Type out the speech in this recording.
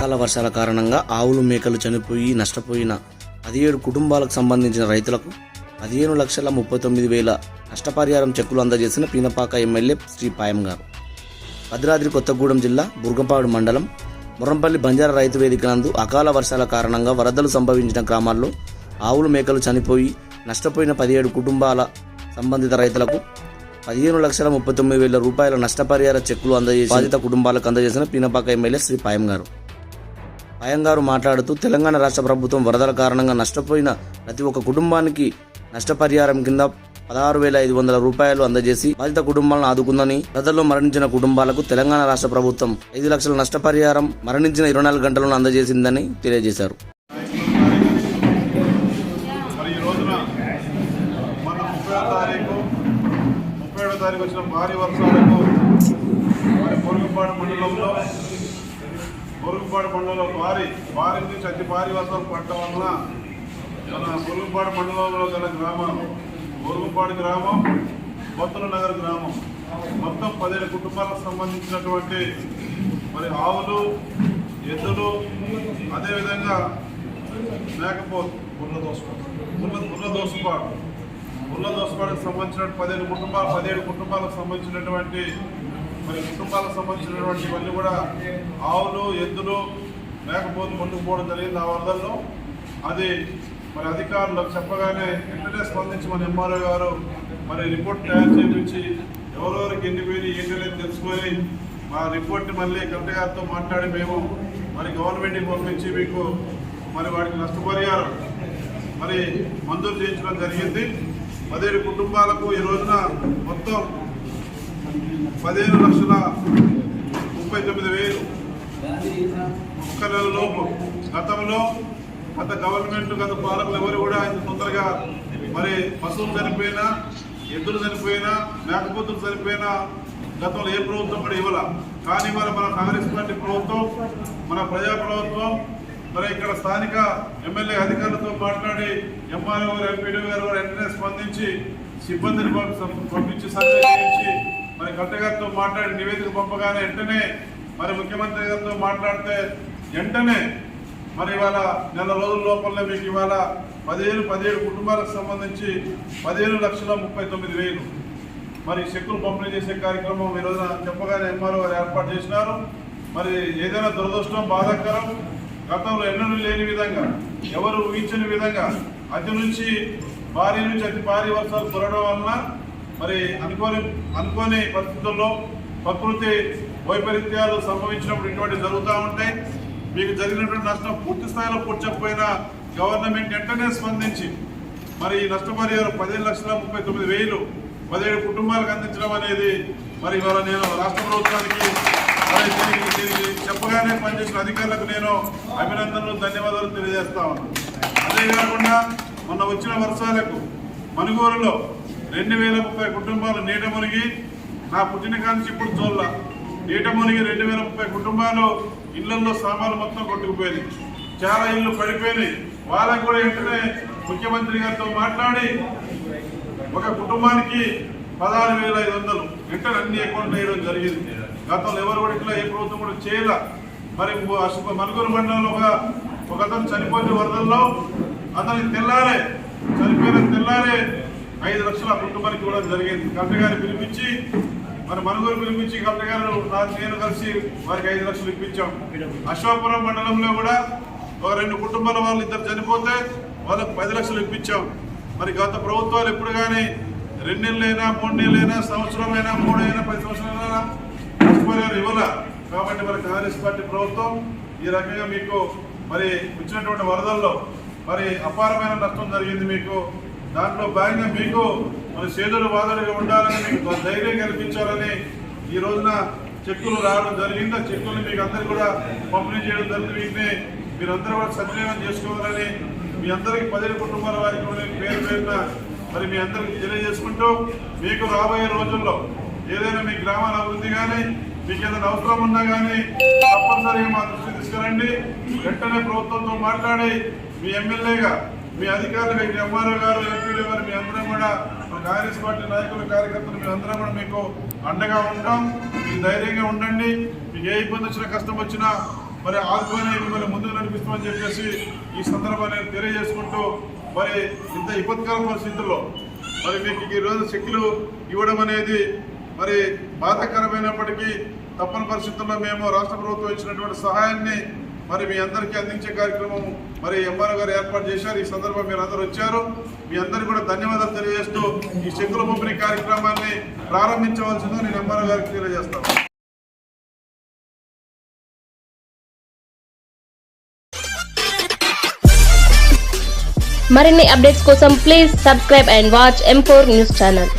అకాల వర్షాల కారణంగా ఆవులు మేకలు చనిపోయి నష్టపోయిన పదిహేడు కుటుంబాలకు సంబంధించిన రైతులకు పదిహేను లక్షల ముప్పై తొమ్మిది వేల నష్టపరిహారం చెక్కులు అందజేసిన పీనపాక ఎమ్మెల్యే శ్రీ పాయం గారు. భద్రాద్రి కొత్తగూడెం జిల్లా బుర్గంపాడు మండలం మురంపల్లి బంజారా రైతు వేదిక నందు అకాల వర్షాల కారణంగా వరదలు సంభవించిన గ్రామాల్లో ఆవులు మేకలు చనిపోయి నష్టపోయిన పదిహేడు కుటుంబాల సంబంధిత రైతులకు పదిహేను లక్షల ముప్పై తొమ్మిది వేల రూపాయల నష్టపరిహార చెక్కులు అందజేసి బాధిత కుటుంబాలకు అందజేసిన పీనపాక ఎమ్మెల్యే శ్రీ పాయం గారు. పాయం మాట్లాడుతూ తెలంగాణ రాష్ట్ర ప్రభుత్వం వరదల కారణంగా నష్టపోయిన ప్రతి ఒక్క కుటుంబానికి నష్టపరిహారం కింద పదహారు వేల ఐదు వందల రూపాయలు అందజేసి బాధిత కుటుంబాలను ఆదుకుందని వరదల్లో మరణించిన కుటుంబాలకు తెలంగాణ రాష్ట్ర ప్రభుత్వం ఐదు లక్షల నష్టపరిహారం మరణించిన ఇరవై నాలుగు గంటలను అందజేసిందని తెలియజేశారు. తారీఖు వచ్చిన భారీ వర్షాలకు మరి పొరుగుపాడు మండలంలో పొరుగుపాడు మండలంలో భారీ భారీ నుంచి అతి భారీ వర్షాలు పడటం వలన మన పొరుగుపాడు మండలంలో గల గ్రామం పొరుగుపాడు గ్రామం బొత్తుల నగర్ గ్రామం. మొత్తం పదిహేను కుటుంబాలకు సంబంధించినటువంటి మరి ఆవులు ఎద్దులు అదేవిధంగా మేకపోతు ముళ్ళ దోసపాడు ముళ్ళ ముళ్ళ దోసపాడు. ముళ్ళ దోసపాడుకు సంబంధించిన పదిహేను కుటుంబాలు పదిహేడు కుటుంబాలకు సంబంధించినటువంటి మరి కుటుంబాలకు సంబంధించినటువంటి ఇవన్నీ కూడా ఆవులు ఎద్దులు లేకపోతే ముందుకు జరిగింది. ఆ వరదల్లో అది మరి అధికారులకు చెప్పగానే వెంటనే స్పందించి మన ఎంఆర్ఓ గారు మరి రిపోర్ట్ తయారు చేయించి ఎవరెవరికి ఎన్ని పోయి ఏంటి అనేది తెలుసుకొని మా రిపోర్ట్ని మళ్ళీ కలెక్టర్ గారితో మాట్లాడి మేము మరి గవర్నమెంట్కి పంపించి మీకు మరి వాడికి నష్టపరిహారం మరి మంజూరు చేయించడం జరిగింది. పదిహేడు కుటుంబాలకు ఈ రోజున మొత్తం పదిహేను లక్షల ముప్పై తొమ్మిది వేలు. ఒక్క నెల లోపు గతంలో గత గవర్నమెంట్ గత పాలకులు ఎవరు కూడా ఆయన తొందరగా మరి పశువులు చనిపోయినా ఎద్దులు చనిపోయినా మేకపోతులు చనిపోయినా గతంలో ఏ ప్రభుత్వం కూడా ఇవ్వాల. కానీ మరి మన కాంగ్రెస్ పార్టీ ప్రభుత్వం మన ప్రజా ప్రభుత్వం మరి ఇక్కడ స్థానిక ఎమ్మెల్యే అధికారులతో మాట్లాడి ఎంఆర్ఓ గారు ఎంపీడీ గారు వెంటనే స్పందించి సిబ్బందిని పంపించి సర్వే మరి కలెక్టర్ గారితో మాట్లాడి నివేదిక పంపగానే వెంటనే మరి ముఖ్యమంత్రి గారితో మాట్లాడితే వెంటనే మరి ఇవాళ నెల రోజుల లోపలనే మీకు ఇవాళ పదిహేను పదిహేడు కుటుంబాలకు సంబంధించి పదిహేను లక్షల ముప్పై తొమ్మిది వేలు మరి చెక్కులు పంపిణీ చేసే కార్యక్రమం ఈ రోజున చెప్పగానే ఎంఆర్ఓ గారు ఏర్పాటు చేసినారు. మరి ఏదైనా దురదృష్టం బాధాకరం గతంలో ఎన్నడూ లేని విధంగా ఎవరు ఊహించని విధంగా అతి నుంచి భారీ నుంచి అతి భారీ వర్షాలు కురడం వలన మరి అనుకోని అనుకోని పరిస్థితుల్లో ప్రకృతి వైపరీత్యాలు సంభవించినప్పుడు ఇటువంటి జరుగుతూ ఉంటాయి. మీకు జరిగినటువంటి నష్టం పూర్తి స్థాయిలో పూడ్చకపోయినా గవర్నమెంట్ వెంటనే స్పందించి మరి ఈ నష్టపరిహారం పదిహేను లక్షల ముప్పై తొమ్మిది వేలు పదిహేడు కుటుంబాలకు అందించడం అనేది మరి ఇవాళ నేను రాష్ట్ర ప్రభుత్వానికి చెప్పగానే పనిచేసిన అధికారులకు నేను అభినందనలు ధన్యవాదాలు తెలియజేస్తా ఉన్నాను. అదే కాకుండా మొన్న వచ్చిన వర్షాలకు మనుగోలులో రెండు వేల ముప్పై కుటుంబాలు నీట మునిగి నా పుట్టిన కాంచి ఇప్పుడు చోళ్ళ. నీట మునిగి రెండు వేల ముప్పై కుటుంబాలు ఇళ్ళలో సామాన్లు మొత్తం కొట్టుకుపోయింది. చాలా ఇళ్ళు పడిపోయినాయి. వాళ్ళకు కూడా వెంటనే ముఖ్యమంత్రి గారితో మాట్లాడి ఒక కుటుంబానికి పదహారు వేల ఐదు వందలు. వెంటనే అన్ని అకౌంట్లు వేయడం జరిగింది. గతంలో ఎవరు కూడా ఇట్లా ఏ ప్రభుత్వం కూడా చేయాల. మరి మలుగురు మనుగోలు మండలంలో ఒక ఒక అతను చనిపోయిన వరదల్లో అతనికి తెల్లారే చనిపోయిన తెల్లారే ఐదు లక్షల కుటుంబానికి ఇవ్వడం జరిగింది. కలెక్టర్ గారిని పిలిపించి మరి మనుగోలు పిలిపించి కలెక్టర్ గారు నేను కలిసి వారికి ఐదు లక్షలు ఇప్పించాం. అశోకపురం మండలంలో కూడా ఒక రెండు కుటుంబాల వాళ్ళు ఇద్దరు చనిపోతే వాళ్ళకి పది లక్షలు ఇప్పించాం. మరి గత ప్రభుత్వాలు ఎప్పుడు కానీ రెండు నెలలైనా మూడు నెలలైనా సంవత్సరమైనా మూడైనా పది సంవత్సరాలైనా నష్టపరిహారం ఇవ్వాల? కాబట్టి మరి కాంగ్రెస్ పార్టీ ప్రభుత్వం ఈ రకంగా మీకు మరి వచ్చినటువంటి వరదల్లో మరి అపారమైన నష్టం జరిగింది మీకు. దాంట్లో భాగంగా మీకు మన సేదలు బాధలుగా ఉండాలని మీకు ధైర్యం కల్పించాలని ఈ రోజున చెక్కులు రావడం జరిగింది. ఆ చెక్కులు మీకు అందరికి కూడా పంపిణీ చేయడం జరిగింది. వీటిని మీరందరూ కూడా సద్వినియోగం చేసుకోవాలని మీ అందరికి పదిహేను కుటుంబాల వారికి పేరు పేరున మరి మీ అందరికి తెలియజేసుకుంటూ మీకు రాబోయే రోజుల్లో ఏదైనా మీ గ్రామాల అభివృద్ధి కానీ మీకు ఏదైనా అవసరం ఉన్నా కానీ తప్పనిసరిగా మా దృష్టి తీసుకురండి. వెంటనే ప్రభుత్వంతో మాట్లాడి మీ ఎమ్మెల్యేగా మీ అధికారులు మీ ఎంఆర్ఓ గారు ఎంపీలు గారు మీ అందరం కూడా మా కాంగ్రెస్ పార్టీ నాయకులు కార్యకర్తలు మీ అందరం కూడా మీకు అండగా ఉంటాం. మీకు ధైర్యంగా ఉండండి. మీకు ఏ ఇబ్బంది వచ్చినా కష్టం వచ్చినా మరి ఆదుకొని మిమ్మల్ని ముందుకు నడిపిస్తామని చెప్పేసి ఈ సందర్భాన్ని నేను తెలియజేసుకుంటూ మరి ఇంత ఇబ్బందికర పరిస్థితుల్లో మరి మీకు ఈ రోజు చెక్కులు ఇవ్వడం అనేది మరి బాధాకరమైనప్పటికీ తప్పని పరిస్థితుల్లో మేము రాష్ట్ర ప్రభుత్వం ఇచ్చినటువంటి సహాయాన్ని మరి మీ అందరికీ అందించే కార్యక్రమం మరి ఎంఆర్ఓ గారు ఏర్పాటు చేశారు. ఈ సందర్భంగా మీరు అందరూ వచ్చారు. మీ అందరికీ కూడా ధన్యవాదాలు తెలియజేస్తూ ఈ చెక్కుల పంపిణీ కార్యక్రమాన్ని ప్రారంభించవలసిందో నేను ఎంఆర్ఓ గారికి తెలియజేస్తాను. మరిన్ని అప్డేట్స్ కోసం please subscribe and watch M four news channel.